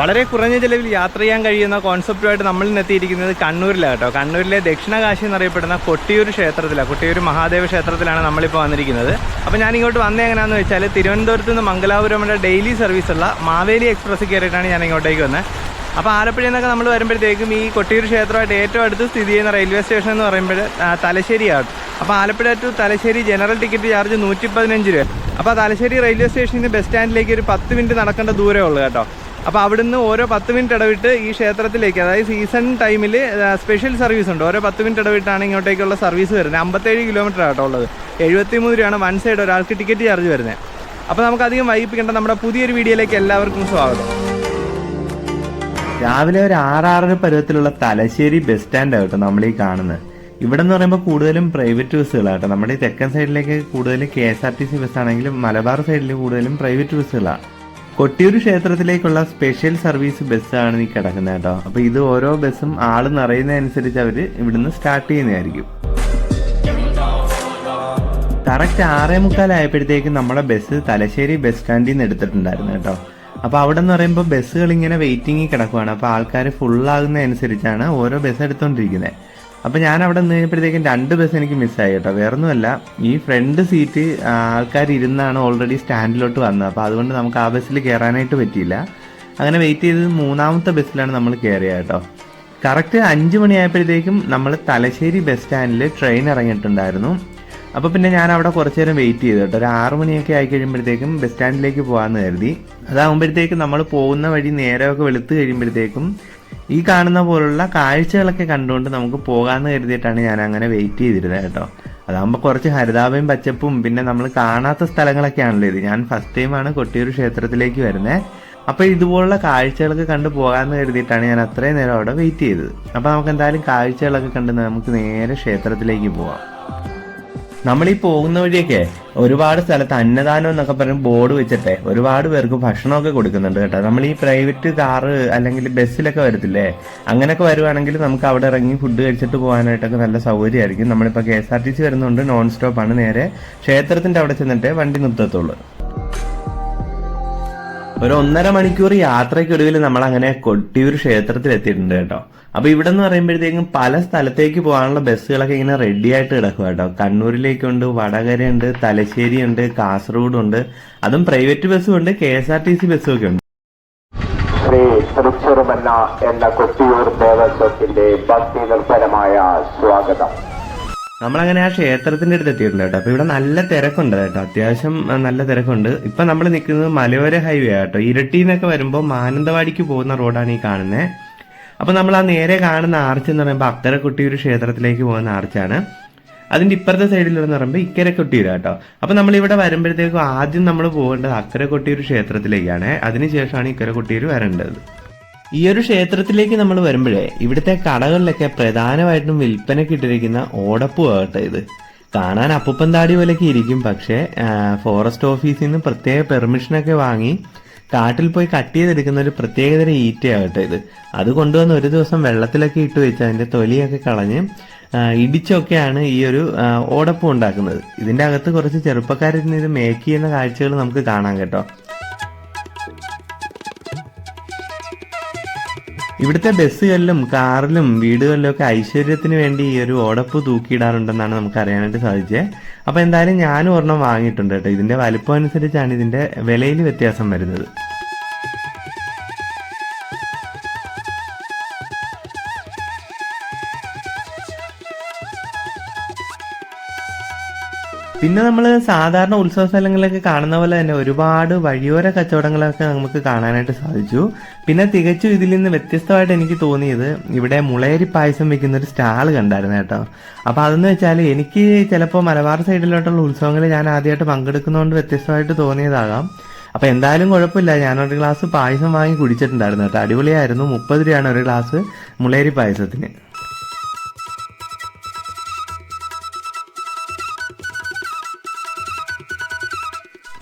വളരെ കുറഞ്ഞ ചിലവിൽ യാത്ര ചെയ്യാൻ കഴിയുന്ന കോൺസെപ്റ്റുമായിട്ട് നമ്മൾ ഇന്ന് എത്തിയിരിക്കുന്നത് കണ്ണൂരിലാണ് കേട്ടോ. കണ്ണൂരിലെ ദക്ഷിണകാശി എന്നറിയപ്പെടുന്ന കൊട്ടിയൂർ ക്ഷേത്രത്തിലാണ് കൊട്ടിയൂർ മഹാദേവ ക്ഷേത്രത്തിലാണ് നമ്മളിപ്പോൾ വന്നിരിക്കുന്നത്. അപ്പോൾ ഞാൻ ഇങ്ങോട്ട് വന്നത് എങ്ങനെയാണെന്ന് വെച്ചാൽ തിരുവനന്തപുരത്ത് നിന്ന് മംഗലാപുരം ഡെയിലി സർവീസുള്ള മാവേലി എക്സ്പ്രസ് കയറിയിട്ടാണ് ഞാൻ ഇങ്ങോട്ടേക്ക് വന്നത് അപ്പോൾ ആലപ്പുഴയിൽ നിന്നൊക്കെ നമ്മൾ വരുമ്പോഴത്തേക്കും ഈ കൊട്ടിയൂർ ക്ഷേത്രമായിട്ട് ഏറ്റവും അടുത്ത് സ്ഥിതി ചെയ്യുന്ന റെയിൽവേ സ്റ്റേഷൻ എന്ന് പറയുമ്പോൾ തലശ്ശേരി തലശ്ശേരിയാണ് അപ്പോൾ Alappuzha to Thalassery general ticket charge നൂറ്റി പതിനഞ്ച് രൂപ. അപ്പോൾ തലശ്ശേരി റെയിൽവേ സ്റ്റേഷനിൽ നിന്ന് ബസ് സ്റ്റാൻഡിലേക്ക് ഒരു പത്ത് മിനിറ്റ് നടക്കേണ്ട ദൂരമേ ഉള്ളൂ കേട്ടോ. അപ്പോൾ അവിടുന്ന് ഓരോ പത്ത് മിനിറ്റ് ഇടവിട്ട് ഈ ക്ഷേത്രത്തിലേക്ക് അതായത് സീസൺ ടൈമിൽ സ്പെഷ്യൽ സർവീസ് ഉണ്ട്. ഓരോ പത്ത് മിനിറ്റ് ഇടവിട്ടാണ് ഇങ്ങോട്ടേക്കുള്ള സർവീസ് വരുന്നത്. അമ്പത്തേഴ് കിലോമീറ്റർ ആട്ടോ ഉള്ളത്. എഴുപത്തി മൂന്ന് രൂപയാണ് വൺ സൈഡ് ഒരാൾക്ക് ടിക്കറ്റ് ചാർജ് വരുന്നത്. അപ്പോൾ നമുക്ക് അധികം വൈകിപ്പിക്കേണ്ട നമ്മുടെ പുതിയൊരു വീഡിയോയിലേക്ക് എല്ലാവർക്കും സ്വാഗതം. രാവിലെ ഒരു ആറാറര പരുവത്തിലുള്ള തലശ്ശേരി ബസ് സ്റ്റാൻഡ് ആട്ടോ നമ്മൾ ഈ കാണുന്നത്. ഇവിടെ എന്ന് പറയുമ്പോൾ കൂടുതലും പ്രൈവറ്റ് ബസ്സുകളാട്ടോ നമ്മുടെ തെക്കൻ സൈഡിലേക്ക് കൂടുതലും K S R T C bus ആണെങ്കിലും മലബാർ സൈഡിൽ കൂടുതലും പ്രൈവറ്റ് ബസ്സുകളാണ് കൊട്ടിയൂർ ക്ഷേത്രത്തിലേക്കുള്ള സ്പെഷ്യൽ സർവീസ് ബസ്സാണ് ഈ കിടക്കുന്നത് കേട്ടോ. അപ്പൊ ഇത് ഓരോ ബസ്സും ആൾ നിറയുന്നതനുസരിച്ച് അവർ ഇവിടുന്ന് സ്റ്റാർട്ട് ചെയ്യുന്നതായിരിക്കും. കറക്റ്റ് ആറേ മുക്കാലായപ്പോഴത്തേക്കും നമ്മുടെ ബസ് തലശ്ശേരി ബസ് സ്റ്റാൻഡിൽ നിന്ന് എടുത്തിട്ടുണ്ടായിരുന്നു കേട്ടോ. അപ്പൊ അവിടെ എന്ന് പറയുമ്പോൾ ബസ്സുകൾ ഇങ്ങനെ വെയിറ്റിംഗിൽ കിടക്കുവാണ്. അപ്പൊ ആൾക്കാർ ഫുള്ളാകുന്നതനുസരിച്ചാണ് ഓരോ ബസ് എടുത്തോണ്ടിരിക്കുന്നത് അപ്പൊ ഞാൻ അവിടെ നിന്ന് കഴിഞ്ഞപ്പോഴത്തേക്കും രണ്ട് ബസ് എനിക്ക് മിസ്സായി കേട്ടോ. വേറൊന്നുമല്ല ഈ ഫ്രണ്ട് സീറ്റ് ആൾക്കാർ ഇരുന്നാണ് ഓൾറെഡി സ്റ്റാൻഡിലോട്ട് വന്നത്. അപ്പൊ അതുകൊണ്ട് നമുക്ക് ആ ബസ്സിൽ കയറാനായിട്ട് പറ്റിയില്ല. അങ്ങനെ വെയിറ്റ് ചെയ്ത് മൂന്നാമത്തെ ബസ്സിലാണ് നമ്മൾ കയറിയത് കേട്ടോ. കറക്റ്റ് അഞ്ച് മണിയായപ്പോഴത്തേക്കും നമ്മൾ തലശ്ശേരി ബസ് സ്റ്റാൻഡിൽ ട്രെയിൻ ഇറങ്ങിയിട്ടുണ്ടായിരുന്നു. അപ്പൊ പിന്നെ ഞാൻ അവിടെ കുറച്ചു നേരം വെയിറ്റ് ചെയ്തു കേട്ടോ. ഒരു ആറു മണിയൊക്കെ ആയി കഴിയുമ്പോഴത്തേക്കും ബസ് സ്റ്റാൻഡിലേക്ക് പോകാമെന്ന് കരുതി. അതാകുമ്പോഴത്തേക്കും നമ്മൾ പോകുന്ന വഴി നേരമൊക്കെ വെളുത്ത് കഴിയുമ്പോഴത്തേക്കും ഈ കാണുന്ന പോലുള്ള കാഴ്ചകളൊക്കെ കണ്ടുകൊണ്ട് നമുക്ക് പോകാമെന്ന് കരുതിയിട്ടാണ് ഞാൻ അങ്ങനെ വെയിറ്റ് ചെയ്തിരുന്നത് കേട്ടോ. അതാകുമ്പോൾ കുറച്ച് ഹരിതാപയും പച്ചപ്പും പിന്നെ നമ്മൾ കാണാത്ത സ്ഥലങ്ങളൊക്കെ ആണല്ലോ ഇത്. ഞാൻ ഫസ്റ്റ് ടൈമാണ് കൊട്ടിയൂർ ക്ഷേത്രത്തിലേക്ക് വരുന്നത് അപ്പൊ ഇതുപോലുള്ള കാഴ്ചകളൊക്കെ കണ്ടു പോകാമെന്ന് കരുതിയിട്ടാണ് ഞാൻ അത്രയും നേരം അവിടെ വെയിറ്റ് ചെയ്തത്. അപ്പൊ നമുക്ക് എന്തായാലും കാഴ്ചകളൊക്കെ കണ്ട് നമുക്ക് നേരെ ക്ഷേത്രത്തിലേക്ക് പോവാം. നമ്മൾ ഈ പോകുന്ന വഴിയൊക്കെ ഒരുപാട് സ്ഥലത്ത് അന്നദാനം എന്നൊക്കെ പറഞ്ഞ് ബോർഡ് വെച്ചിട്ടെ ഒരുപാട് പേർക്ക് ഭക്ഷണമൊക്കെ കൊടുക്കുന്നുണ്ട് കേട്ടോ. നമ്മൾ ഈ പ്രൈവറ്റ് കാറ് അല്ലെങ്കിൽ ബസ്സിലൊക്കെ വരത്തില്ലേ? അങ്ങനെയൊക്കെ വരുവാണെങ്കിൽ നമുക്ക് അവിടെ ഇറങ്ങി ഫുഡ് കഴിച്ചിട്ട് പോകാനായിട്ടൊക്കെ നല്ല സൗകര്യമായിരിക്കും. നമ്മളിപ്പോൾ K S R T C വരുന്നുണ്ട് നോൺ സ്റ്റോപ്പാണ് നേരെ ക്ഷേത്രത്തിന്റെ അവിടെ ചെന്നിട്ടേ വണ്ടി നിർത്തത്തുള്ളൂ. ഒരു ഒന്നര മണിക്കൂർ യാത്രയ്ക്കൊടുവിൽ നമ്മൾ അങ്ങനെ കൊട്ടിയൂർ ക്ഷേത്രത്തിൽ എത്തിയിട്ടുണ്ട് കേട്ടോ അപ്പൊ ഇവിടെ എന്ന് പറയുമ്പോഴത്തേക്കും പല സ്ഥലത്തേക്ക് പോകാനുള്ള ബസ്സുകളൊക്കെ ഇങ്ങനെ റെഡി ആയിട്ട് കിടക്കുക കേട്ടോ കണ്ണൂരിലേക്കുണ്ട് വടകരയുണ്ട് തലശ്ശേരിയുണ്ട് കാസർഗോഡുണ്ട് അതും പ്രൈവറ്റ് ബസ്സും ഉണ്ട് K S R T C ബസ്സും ഒക്കെ ഉണ്ട് ശ്രീ എന്ന കൊട്ടിയൂർ ദേവസ്വത്തിന്റെ ഭക്തി നിർഭരമായ സ്വാഗതം നമ്മളങ്ങനെ ആ ക്ഷേത്രത്തിന്റെ അടുത്ത് എത്തിയിട്ടുണ്ട് കേട്ടോ. അപ്പൊ ഇവിടെ നല്ല തിരക്കുണ്ട് കേട്ടോ. അത്യാവശ്യം നല്ല തിരക്കുണ്ട്. ഇപ്പൊ നമ്മൾ നിൽക്കുന്നത് മലയോര ഹൈവേ കേട്ടോ. ഇരട്ടി എന്നൊക്കെ വരുമ്പോൾ മാനന്തവാടിക്ക് പോകുന്ന റോഡാണ് ഈ കാണുന്നത് അപ്പൊ നമ്മൾ ആ നേരെ കാണുന്ന ആർച്ച് എന്ന് പറയുമ്പോൾ അക്കരക്കുട്ടി കൊട്ടിയൂർ ക്ഷേത്രത്തിലേക്ക് പോകുന്ന ആർച്ചാണ് അതിന്റെ ഇപ്പുറത്തെ സൈഡിലെന്ന് പറയുമ്പോൾ ഇക്കരെ കേട്ടോ. അപ്പൊ നമ്മൾ ഇവിടെ വരുമ്പോഴത്തേക്കും ആദ്യം നമ്മൾ പോകേണ്ടത് അക്കരെ കൊട്ടിയൂർ ക്ഷേത്രത്തിലേക്കാണ്. അതിനുശേഷമാണ് ഇക്കരെ കൊട്ടിയൂർ വരേണ്ടത്. ഈ ഒരു ക്ഷേത്രത്തിലേക്ക് നമ്മൾ വരുമ്പോഴേ ഇവിടുത്തെ കടകളിലൊക്കെ പ്രധാനമായിട്ടും വിൽപ്പനയ്ക്ക് ഇട്ടിരിക്കുന്ന ഓടപ്പൂ ആകട്ടെ ഇത്. കാണാൻ അപ്പൂപ്പൻ താടി പോലെയൊക്കെ ഇരിക്കും പക്ഷേ ഫോറസ്റ്റ് ഓഫീസിൽ നിന്ന് പ്രത്യേക പെർമിഷനൊക്കെ വാങ്ങി കാട്ടിൽ പോയി കട്ട് ചെയ്തെടുക്കുന്ന ഒരു പ്രത്യേകതരം ഈറ്റയാകട്ടെ ഇത്. അത് കൊണ്ടുവന്ന് ഒരു ദിവസം വെള്ളത്തിലൊക്കെ ഇട്ട് വെച്ച് അതിന്റെ തൊലിയൊക്കെ കളഞ്ഞ് ഇടിച്ചൊക്കെയാണ് ഈ ഒരു ഓടപ്പ് ഉണ്ടാക്കുന്നത്. ഇതിന്റെ അകത്ത് കുറച്ച് ചെറുപ്പക്കാരിൽ ഇത് മേക്ക് ചെയ്യുന്ന കാഴ്ചകൾ നമുക്ക് കാണാം കേട്ടോ. ഇവിടുത്തെ ബസ്സുകളിലും കാറിലും വീടുകളിലും ഒക്കെ ഐശ്വര്യത്തിന് വേണ്ടി ഈ ഒരു ഓടപ്പ് തൂക്കിയിടാറുണ്ടെന്നാണ് നമുക്ക് അറിയാനായിട്ട് സാധിച്ചത് അപ്പൊ എന്തായാലും ഞാനും ഒരെണ്ണം വാങ്ങിയിട്ടുണ്ട് കേട്ടോ. ഇതിന്റെ വലിപ്പം അനുസരിച്ചാണ് ഇതിന്റെ വിലയിൽ വ്യത്യാസം വരുന്നത്. പിന്നെ നമ്മൾ സാധാരണ ഉത്സവ സ്ഥലങ്ങളിലൊക്കെ കാണുന്ന പോലെ തന്നെ ഒരുപാട് വഴിയോര കച്ചവടങ്ങളൊക്കെ നമുക്ക് കാണാനായിട്ട് സാധിച്ചു. പിന്നെ തികച്ചും ഇതിൽ നിന്ന് വ്യത്യസ്തമായിട്ട് എനിക്ക് തോന്നിയത് ഇവിടെ മുളയരി പായസം വെക്കുന്ന ഒരു സ്റ്റാൾ കണ്ടായിരുന്നു കേട്ടോ. അപ്പൊ അതെന്ന് വെച്ചാൽ എനിക്ക് ചിലപ്പോൾ മലബാർ സൈഡിലോട്ടുള്ള ഉത്സവങ്ങളിൽ ഞാൻ ആദ്യമായിട്ട് പങ്കെടുക്കുന്നതുകൊണ്ട് വ്യത്യസ്തമായിട്ട് തോന്നിയതാകാം. അപ്പൊ എന്തായാലും കുഴപ്പമില്ല. ഞാനൊരു ഗ്ലാസ് പായസം വാങ്ങി കുടിച്ചിട്ടുണ്ടായിരുന്നു കേട്ടോ. അടിപൊളിയായിരുന്നു. മുപ്പത് രൂപയാണ് ഒരു ഗ്ലാസ് മുളയരി പായസത്തിന്.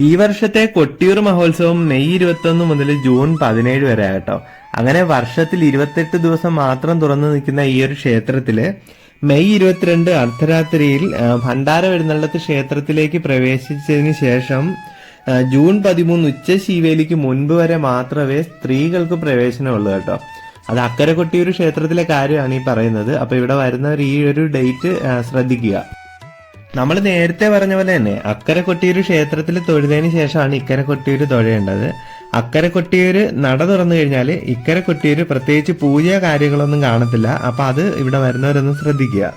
ഈ വർഷത്തെ കൊട്ടിയൂർ മഹോത്സവം മെയ് ഇരുപത്തൊന്ന് മുതൽ ജൂൺ പതിനേഴ് വരെ ആകട്ടോ അങ്ങനെ വർഷത്തിൽ ഇരുപത്തെട്ട് ദിവസം മാത്രം തുറന്നു നിൽക്കുന്ന ഈ ഒരു ക്ഷേത്രത്തിൽ മെയ് ഇരുപത്തിരണ്ട് അർദ്ധരാത്രിയിൽ ഭണ്ഡാര എഴുന്നള്ളത്ത് ക്ഷേത്രത്തിലേക്ക് പ്രവേശിച്ചതിന് ശേഷം ജൂൺ പതിമൂന്ന് ഉച്ച ശീവേലിക്ക് മുൻപ് വരെ മാത്രമേ സ്ത്രീകൾക്ക് പ്രവേശനമുള്ളൂ കേട്ടോ. അത് അക്കരെ കൊട്ടിയൂർ ക്ഷേത്രത്തിലെ കാര്യമാണ് ഈ പറയുന്നത്. അപ്പൊ ഇവിടെ വരുന്നവർ ഈ ഒരു ഡേറ്റ് ശ്രദ്ധിക്കുക. നമ്മൾ നേരത്തെ പറഞ്ഞ പോലെ തന്നെ അക്കരെ കൊട്ടിയൂർ ക്ഷേത്രത്തിൽ തൊഴുതതിന് ശേഷമാണ് ഇക്കരെ കൊട്ടിയൂർ തൊഴേണ്ടത്. അക്കരെ കൊട്ടിയൂർ നട തുറന്നു കഴിഞ്ഞാൽ ഇക്കരെ കൊട്ടിയൂർ പ്രത്യേകിച്ച് പൂജ കാര്യങ്ങളൊന്നും കാണത്തില്ല. അപ്പൊ അത് ഇവിടെ വരുന്നവരൊന്നും ശ്രദ്ധിക്കുക.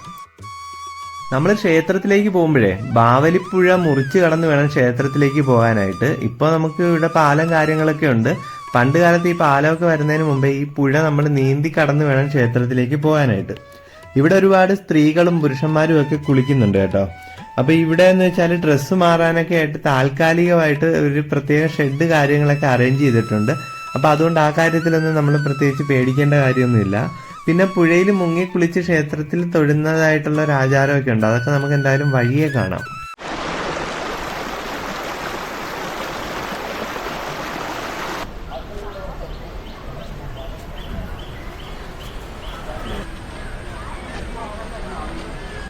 നമ്മൾ ക്ഷേത്രത്തിലേക്ക് പോകുമ്പോഴേ ബാവലിപ്പുഴ മുറിച്ച് കടന്ന് വേണം ക്ഷേത്രത്തിലേക്ക് പോകാനായിട്ട്. ഇപ്പോൾ നമുക്ക് ഇവിടെ പാലം കാര്യങ്ങളൊക്കെ ഉണ്ട്. പണ്ട് കാലത്ത് ഈ പാലമൊക്കെ വരുന്നതിന് മുമ്പേ ഈ പുഴ നമ്മൾ നീന്തി കടന്ന് വേണം ക്ഷേത്രത്തിലേക്ക് പോകാനായിട്ട്. ഇവിടെ ഒരുപാട് സ്ത്രീകളും പുരുഷന്മാരും ഒക്കെ കുളിക്കുന്നുണ്ട് കേട്ടോ. അപ്പൊ ഇവിടെ എന്ന് വെച്ചാൽ ഡ്രസ്സ് മാറാനൊക്കെ ആയിട്ട് താൽക്കാലികമായിട്ട് ഒരു പ്രത്യേക ഷെഡ് കാര്യങ്ങളൊക്കെ അറേഞ്ച് ചെയ്തിട്ടുണ്ട്. അപ്പൊ അതുകൊണ്ട് ആ കാര്യത്തിലൊന്നും നമ്മൾ പ്രത്യേകിച്ച് പേടിക്കേണ്ട കാര്യമൊന്നുമില്ല. പിന്നെ പുഴയിൽ മുങ്ങി കുളിച്ച് ക്ഷേത്രത്തിൽ തൊഴുന്നതായിട്ടുള്ള ഒരു ആചാരമൊക്കെ ഉണ്ട്. അതൊക്കെ നമുക്ക് എന്തായാലും വഴിയെ കാണാം.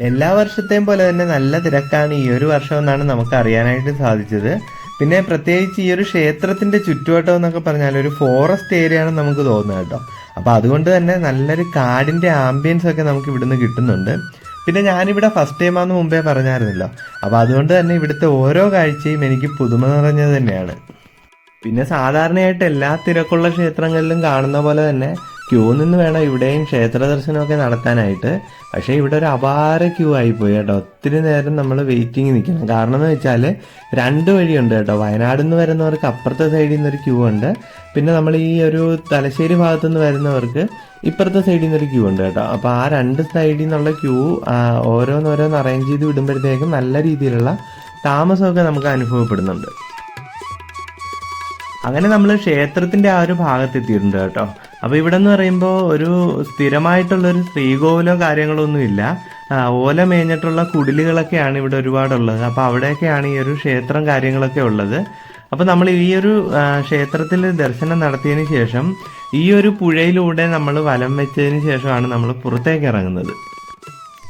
എല്ലാ വർഷത്തെയും പോലെ തന്നെ നല്ല തിരക്കാണ് ഈ ഒരു വർഷം എന്നാണ് നമുക്ക് അറിയാനായിട്ട് സാധിച്ചത്. പിന്നെ പ്രത്യേകിച്ച് ഈ ഒരു ക്ഷേത്രത്തിന്റെ ചുറ്റുവട്ടം എന്നൊക്കെ പറഞ്ഞാൽ ഒരു ഫോറസ്റ്റ് ഏരിയ ആണ് നമുക്ക് തോന്നുന്നത് കേട്ടോ. അപ്പൊ അതുകൊണ്ട് തന്നെ നല്ലൊരു കാടിന്റെ ആംബിയൻസ് ഒക്കെ നമുക്ക് ഇവിടുന്ന് കിട്ടുന്നുണ്ട്. പിന്നെ ഞാനിവിടെ ഫസ്റ്റ് ടൈം ആണെന്ന് മുമ്പേ പറഞ്ഞായിരുന്നല്ലോ. അപ്പൊ അതുകൊണ്ട് തന്നെ ഇവിടുത്തെ ഓരോ കാഴ്ചയും എനിക്ക് പുതുമ നിറഞ്ഞത് തന്നെയാണ്. പിന്നെ സാധാരണയായിട്ട് എല്ലാ തിരക്കുള്ള ക്ഷേത്രങ്ങളിലും കാണുന്ന പോലെ തന്നെ ക്യൂ നിന്ന് വേണം ഇവിടെയും ക്ഷേത്ര ദർശനമൊക്കെ നടത്താനായിട്ട്. പക്ഷേ ഇവിടെ ഒരു അപാര ക്യൂ ആയിപ്പോയി കേട്ടോ. ഒത്തിരി നേരം നമ്മൾ വെയിറ്റിംഗ് നിൽക്കണം. കാരണം എന്ന് വെച്ചാൽ രണ്ട് വഴിയുണ്ട് കേട്ടോ. വയനാട് നിന്ന് വരുന്നവർക്ക് അപ്പുറത്തെ സൈഡിൽ നിന്നൊരു ക്യൂ ഉണ്ട്. പിന്നെ നമ്മൾ ഈ ഒരു തലശ്ശേരി ഭാഗത്തു നിന്ന് വരുന്നവർക്ക് ഇപ്പുറത്തെ സൈഡിൽ നിന്നൊരു ക്യൂ ഉണ്ട് കേട്ടോ. അപ്പോൾ ആ രണ്ട് സൈഡിൽ നിന്നുള്ള ക്യൂ ഓരോന്നോരോന്ന് അറേഞ്ച് ചെയ്ത് വിടുമ്പോഴത്തേക്കും നല്ല രീതിയിലുള്ള താമസമൊക്കെ നമുക്ക് അനുഭവപ്പെടുന്നുണ്ട്. അങ്ങനെ നമ്മൾ ക്ഷേത്രത്തിന്റെ ആ ഒരു ഭാഗത്ത് എത്തിയിട്ടുണ്ട് കേട്ടോ. അപ്പൊ ഇവിടെ എന്ന് പറയുമ്പോൾ ഒരു സ്ഥിരമായിട്ടുള്ളൊരു ശ്രീകോവിലോ കാര്യങ്ങളോ ഒന്നും ഇല്ല ഓല മേഞ്ഞിട്ടുള്ള കുടിലുകളൊക്കെയാണ് ഇവിടെ ഒരുപാടുള്ളത്. അപ്പൊ അവിടെയൊക്കെയാണ് ഈ ഒരു ക്ഷേത്രം കാര്യങ്ങളൊക്കെ ഉള്ളത്. അപ്പൊ നമ്മൾ ഈ ഒരു ക്ഷേത്രത്തിൽ ദർശനം നടത്തിയതിനു ശേഷം ഈ ഒരു പുഴയിലൂടെ നമ്മൾ വലം വെച്ചതിന് ശേഷമാണ് നമ്മൾ പുറത്തേക്ക് ഇറങ്ങുന്നത്.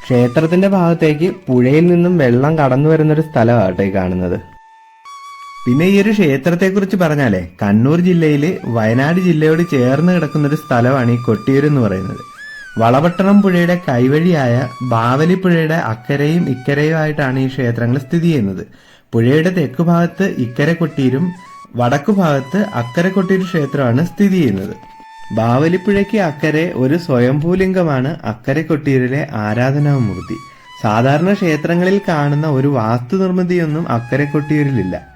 ക്ഷേത്രത്തിന്റെ ഭാഗത്തേക്ക് പുഴയിൽ നിന്നും വെള്ളം കടന്നു വരുന്ന ഒരു സ്ഥലമാട്ടെ കാണുന്നത്. പിന്നെ ഈ ഒരു ക്ഷേത്രത്തെക്കുറിച്ച് പറഞ്ഞാലേ കണ്ണൂർ ജില്ലയിൽ വയനാട് ജില്ലയോട് ചേർന്ന് കിടക്കുന്ന ഒരു സ്ഥലമാണ് ഈ കൊട്ടിയൂർ എന്ന് പറയുന്നത്. വളപട്ടണം പുഴയുടെ കൈവഴിയായ ബാവലി പുഴയുടെ അക്കരയും ഇക്കരയുമായിട്ടാണ് ഈ ക്ഷേത്രങ്ങൾ സ്ഥിതി ചെയ്യുന്നത്. പുഴയുടെ തെക്ക് ഭാഗത്ത് ഇക്കര കൊട്ടിയൂരും വടക്കു ഭാഗത്ത് അക്കര കൊട്ടിയൂർ ക്ഷേത്രമാണ് സ്ഥിതി ചെയ്യുന്നത്. ബാവലിപ്പുഴയ്ക്ക് അക്കരെ ഒരു സ്വയംഭൂലിംഗമാണ് അക്കര കൊട്ടിയൂരിലെ ആരാധനാമൂർത്തി. സാധാരണ ക്ഷേത്രങ്ങളിൽ കാണുന്ന ഒരു വാസ്തു നിർമ്മിതിയൊന്നും അക്കരെ കൊട്ടിയൂരിലില്ല.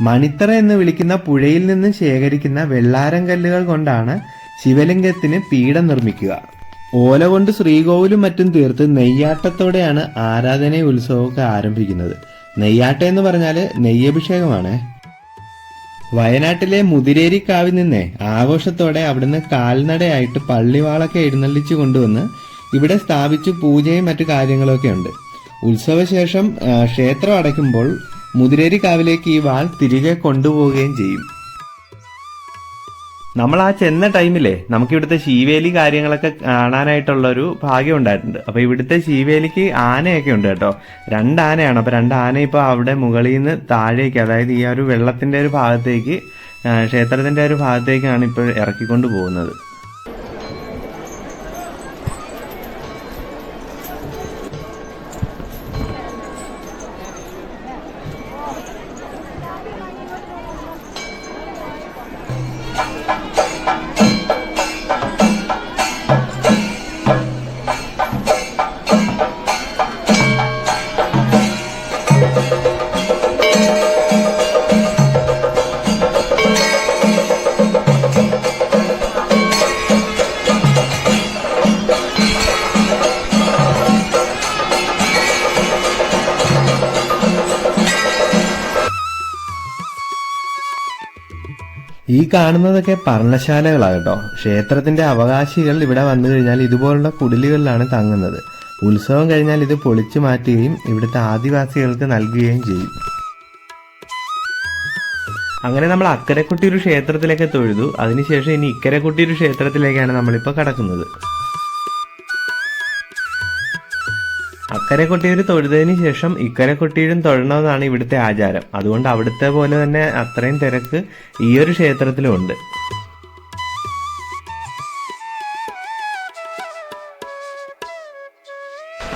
മണിത്തറ എന്ന് വിളിക്കുന്ന പുഴയിൽ നിന്ന് ശേഖരിക്കുന്ന വെള്ളാരം കല്ലുകൾ കൊണ്ടാണ് ശിവലിംഗത്തിന് പീഠം നിർമ്മിക്കുക. ഓല കൊണ്ട് ശ്രീകോവിലും മറ്റും തീർത്ത് നെയ്യാട്ടത്തോടെയാണ് ആരാധന ഉത്സവമൊക്കെ ആരംഭിക്കുന്നത്. നെയ്യാട്ടം എന്ന് പറഞ്ഞാൽ നെയ്യഭിഷേകമാണ്. വയനാട്ടിലെ മുതിരേരിക്കാവിൽ നിന്നേ ആഘോഷത്തോടെ അവിടുന്ന് കാൽനടയായിട്ട് പള്ളിവാളൊക്കെ എഴുന്നള്ളിച്ചു കൊണ്ടുവന്ന് ഇവിടെ സ്ഥാപിച്ചു പൂജയും മറ്റു കാര്യങ്ങളൊക്കെ ഉണ്ട്. ഉത്സവശേഷം ക്ഷേത്രം അടയ്ക്കുമ്പോൾ മുതിരേരി കാവിലേക്ക് ഈ വാൾ തിരികെ കൊണ്ടുപോവുകയും ചെയ്യും. നമ്മൾ ആ ചെന്ന ടൈമിലെ നമുക്ക് ഇവിടുത്തെ ശീവേലി കാര്യങ്ങളൊക്കെ കാണാനായിട്ടുള്ള ഒരു ഭാഗ്യം ഉണ്ടായിട്ടുണ്ട്. അപ്പൊ ഇവിടുത്തെ ശീവേലിക്ക് ആനയൊക്കെ ഉണ്ട് കേട്ടോ. രണ്ട് അപ്പൊ രണ്ട് ആന ഇപ്പൊ അവിടെ മുകളിൽ നിന്ന് താഴേക്ക് അതായത് ഈ ഒരു വെള്ളത്തിന്റെ ഒരു ഭാഗത്തേക്ക് ക്ഷേത്രത്തിന്റെ ഒരു ഭാഗത്തേക്കാണ് ഇപ്പോൾ ഇറക്കിക്കൊണ്ട് പോകുന്നത്. ഈ കാണുന്നതൊക്കെ പർണശാലകളാണ് കേട്ടോ. ക്ഷേത്രത്തിന്റെ അവകാശികൾ ഇവിടെ വന്നു കഴിഞ്ഞാൽ ഇതുപോലുള്ള കുടിലുകളിലാണ് തങ്ങുന്നത്. ഉത്സവം കഴിഞ്ഞാൽ ഇത് പൊളിച്ചു മാറ്റുകയും ഇവിടുത്തെ ആദിവാസികൾക്ക് നൽകുകയും ചെയ്യും. അങ്ങനെ നമ്മൾ അക്കരക്കുട്ടിയൊരു ക്ഷേത്രത്തിലേക്ക് തൊഴുതു. അതിനുശേഷം ഇനി ഇക്കരക്കുട്ടി ഒരു ക്ഷേത്രത്തിലേക്കാണ് നമ്മളിപ്പോൾ കടക്കുന്നത്. അക്കരെ കൊട്ടിയൂർ തൊഴുതതിന് ശേഷം ഇക്കരെ കൊട്ടിയൂരും തൊഴണമെന്നാണ് ഇവിടുത്തെ ആചാരം. അതുകൊണ്ട് അവിടുത്തെ പോലെ തന്നെ അത്രയും തിരക്ക് ഈ ഒരു ക്ഷേത്രത്തിലും ഉണ്ട്.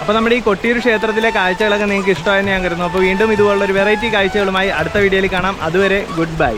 അപ്പോൾ നമ്മുടെ ഈ കൊട്ടിയൂർ ക്ഷേത്രത്തിലെ കാഴ്ചകളൊക്കെ നിങ്ങൾക്ക് ഇഷ്ടമായെന്ന് ഞാൻ കരുതുന്നു. അപ്പോൾ വീണ്ടും ഇതുപോലുള്ള ഒരു വെറൈറ്റി കാഴ്ചകളുമായി അടുത്ത വീഡിയോയിൽ കാണാം. അതുവരെ ഗുഡ് ബൈ